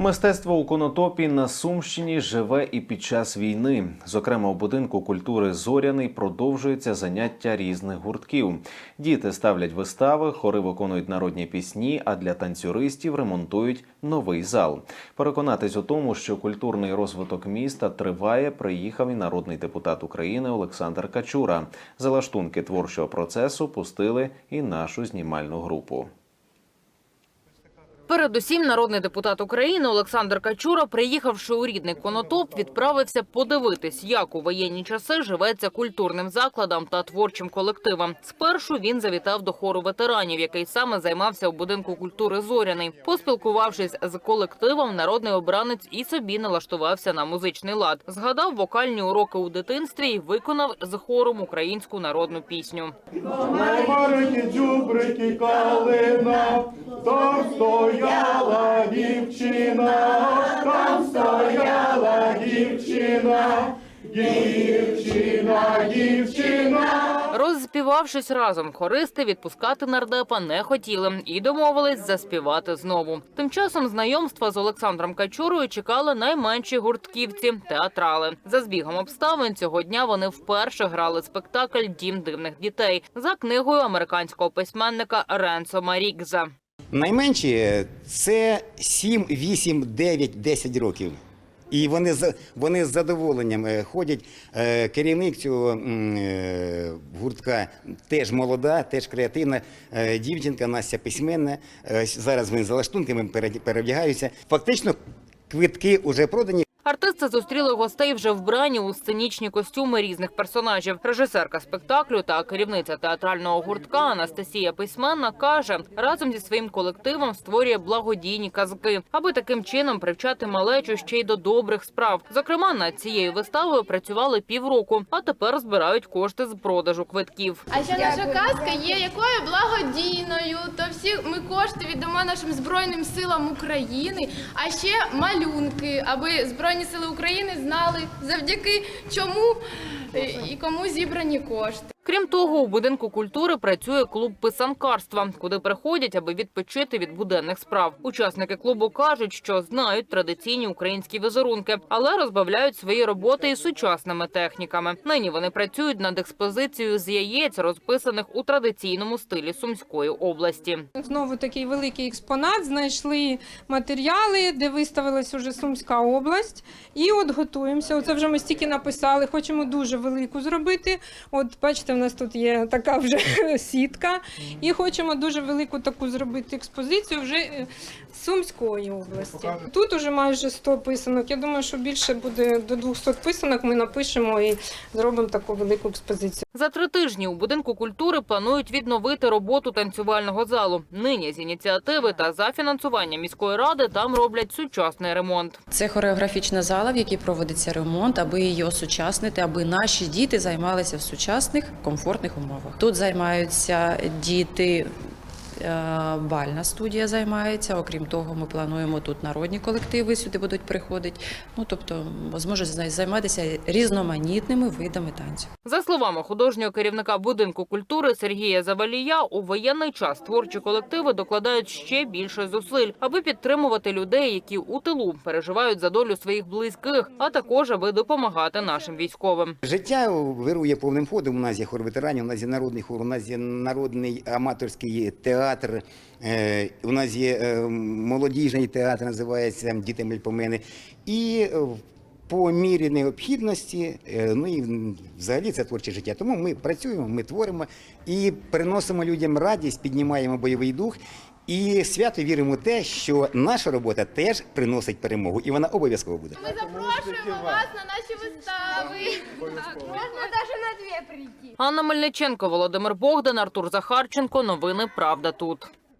Мистецтво у конотопі на Сумщині живе і під час війни. Зокрема, у будинку культури Зоряний продовжується заняття різних гуртків. Діти ставлять вистави, хори виконують народні пісні, а для танцюристів ремонтують новий зал. Переконатись у тому, що культурний розвиток міста триває, приїхав і народний депутат України Олександр Качура. За лаштунки творчого процесу пустили і нашу знімальну групу. Передусім, народний депутат України Олександр Качура, приїхавши у рідний Конотоп, відправився подивитись, як у воєнні часи живеться культурним закладам та творчим колективам. Спершу він завітав до хору ветеранів, який саме займався у будинку культури Зоряний. Поспілкувавшись з колективом, народний обранець і собі налаштувався на музичний лад. Згадав вокальні уроки у дитинстві і виконав з хором українську народну пісню. Марики, джубрики, калина, дівчина, там стояла дівчина, дівчина, дівчина. Розспівавшись разом, хористи відпускати нардепа не хотіли і домовились заспівати знову. Тим часом знайомства з Олександром Качурою чекали найменші гуртківці театрали. За збігом обставин цього дня вони вперше грали спектакль Дім дивних дітей за книгою американського письменника Ренсома Рігза. Найменші це 7, 8, 9, 10 років. І вони вони з задоволенням е, ходять. Е, Керівник цього е, гуртка теж молода, теж креативна дівчинка, Настя письменна. Зараз вони за лаштунками перевдягаються. Фактично, квитки вже продані. Артисти зустріли гостей вже вбрані у сценічні костюми різних персонажів. Режисерка спектаклю та керівниця театрального гуртка Анастасія Письменна каже, разом зі своїм колективом створює благодійні казки, аби таким чином привчати малечу ще й до добрих справ. Зокрема, над цією виставою працювали півроку, а тепер збирають кошти з продажу квитків. А ще наша казка є якою благодійною, то всі ми кошти віддамо нашим збройним силам України, а ще малюнки, аби збройні сили України знали завдяки чому е, і кому зібрані кошти. Крім того, у будинку культури працює клуб писанкарства, куди приходять, аби відпочити від буденних справ. Учасники клубу кажуть, що знають традиційні українські візерунки, але розбавляють свої роботи і сучасними техніками. Нині вони працюють над експозицією з яєць, розписаних у традиційному стилі Сумської області. Знову такий великий експонат. Знайшли матеріали, де виставилась уже Сумська область. І от готуємося. Оце вже ми стільки написали. Хочемо дуже велику зробити. От бачите, нас тут є така вже сітка. І хочемо дуже велику таку зробити експозицію вже е, Сумської області. Тут уже майже 100 писанок. Я думаю, що більше буде до 200 писанок. Ми напишемо і зробимо таку велику експозицію. За три тижні у будинку культури планують відновити роботу танцювального залу. Нині з ініціативи та за фінансування міської ради там роблять сучасний ремонт. Це хореографічна зала, в якій проводиться ремонт, аби її осучаснити, аби наші діти займалися в сучасних комфортних умовах. Тут займаються діти. Е, Бальна студія займається. Окрім того, ми плануємо тут народні колективи сюди будуть приходити. Ну тобто зможуть зай- займатися різноманітними видами танцю. За словами художнього керівника будинку культури Сергія Завалія, у воєнний час творчі колективи докладають ще більше зусиль, аби підтримувати людей, які у тилу переживають за долю своїх близьких, а також аби допомагати нашим військовим. Життя вирує повним ходом. У нас є хор ветеранів, у нас є народний хор, у нас є народний аматорський театр. Е, У нас є е, молодіжний театр, називається Діти Мельпомени. І е, по мірі необхідності, ну і взагалі це творче життя. Тому ми працюємо, ми творимо і приносимо людям радість, піднімаємо бойовий дух. І свято віримо в те, що наша робота теж приносить перемогу, і вона обов'язково буде. Ми запрошуємо вас на наші вистави. Так, можна навіть на дві прийти. Анна Мельниченко, Володимир Богдан, Артур Захарченко. Новини Правда тут.